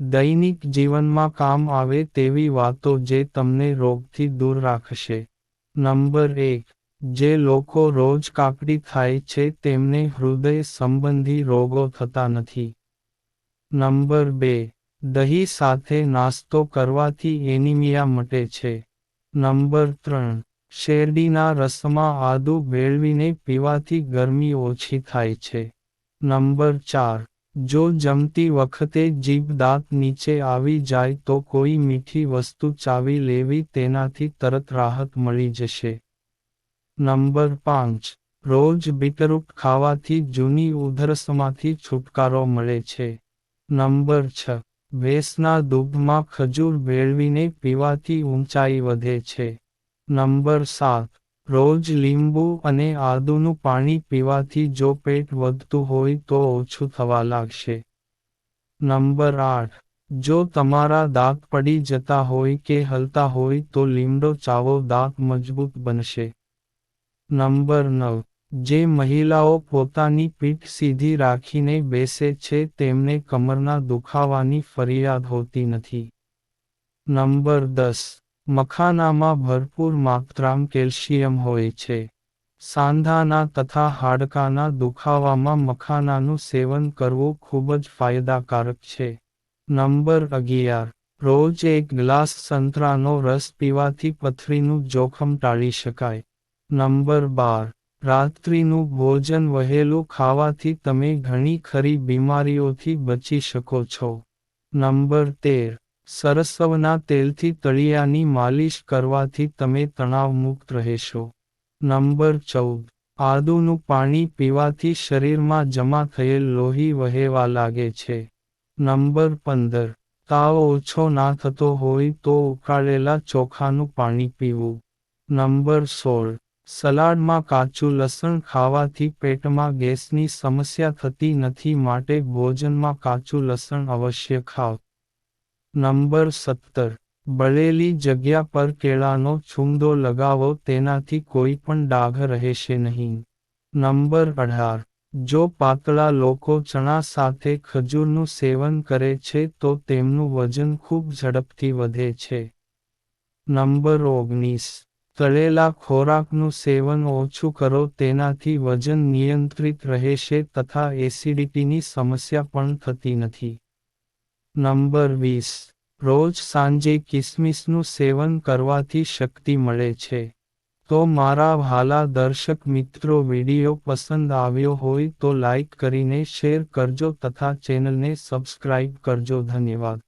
દૈનિક જીવનમાં કામ આવે તેવી વાતો જે તમને રોગથી દૂર રાખશે. નંબર એક, જે લોકો રોજ કાકડી થાય છે તેમને હૃદય સંબંધી રોગો થતા નથી. નંબર બે, દહીં સાથે નાસ્તો કરવાથી એનિમિયા મટે છે. નંબર ત્રણ, શેરડીના રસમાં આદુ ભેળવીને પીવાથી ગરમી ઓછી થાય છે. નંબર ચાર જો જમતી વખતે જીભ દાંત નીચે આવી જાય તો કોઈ મીઠી વસ્તુ ચાવી લેવી તેનાથી તરત રાહત મળી જશે. નંબર પાંચ. રોજ બીટરૂટ ખાવાથી જૂની ઉધરસમાંથી છુટકારો મળે છે. નંબર છ. ભેંસના દૂધમાં ખજૂર ભેળવીને પીવાથી ઊંચાઈ વધે છે. નંબર સાત. રોજ લીંબુ અને આદુનું પાણી પીવાથી જો પેટ વધતું હોય તો ઓછું થવા લાગશે. નંબર આઠ. જો તમારા દાંત પડી જતા હોય કે હલતા હોય તો લીમડો ચાવો દાંત મજબૂત બનશે. નંબર નવ. જે મહિલાઓ પોતાની પીઠ સીધી રાખીને બેસે છે તેમને કમરના દુખાવાની ફરિયાદ હોતી નથી. નંબર દસ. મખાનામાં ભરપૂર માત્રામાં કેલ્શિયમ હોય છે. સાંધાના તથા હાડકાના દુખાવામાં મખાનાનું સેવન કરવું ખૂબ જ ફાયદાકારક છે. નંબર અગિયાર. રોજ એક ગ્લાસ સંતરાનો રસ પીવાથી પથરીનું જોખમ ટાળી શકાય. નંબર બાર. રાત્રિનું ભોજન વહેલું ખાવાથી તમે ઘણી ખરી બીમારીઓથી બચી શકો છો. નંબર તેર. સરસવના તેલથી તળિયાની માલિશ કરવાથી તમે તણાવમુક્ત રહેશો. નંબર ચૌદ. આદુનું પાણી પીવાથી શરીરમાં જમા થયેલ લોહી વહેવા લાગે છે. નંબર પંદર. તાવ ઓછો ના થતો હોય તો ઉકાળેલા ચોખાનું પાણી પીવું. નંબર સોળ. સલાડમાં કાચું લસણ ખાવાથી પેટમાં ગેસની સમસ્યા થતી નથી માટે ભોજનમાં કાચું લસણ અવશ્ય ખાવ નંબર સત્તર. બળેલી જગ્યા પર કેળાનો છૂંદો લગાવો, તેનાથી કોઈ પણ ડાઘ રહેશે નહીં. નંબર અઢાર. જો પાતળા લોકો ચણા સાથે ખજૂરનું સેવન કરે છે, તો તેમનું વજન ખૂબ ઝડપથી વધે છે. નંબર ઓગણીસ. તળેલા ખોરાકનું સેવન ઓછું કરો, તેનાથી વજન નિયંત્રિત રહેશે તથા એસિડિટીની સમસ્યા પણ થતી નથી. નંબર વીસ. રોજ સાંજે કિસમિસનું સેવન કરવાથી શક્તિ મળે છે. તો મારા ભાલા દર્શક મિત્રો, વીડિયો પસંદ આવ્યો હોય તો લાઈક કરીને શેર કરજો તથા ચેનલને સબસ્ક્રાઇબ કરજો. ધન્યવાદ.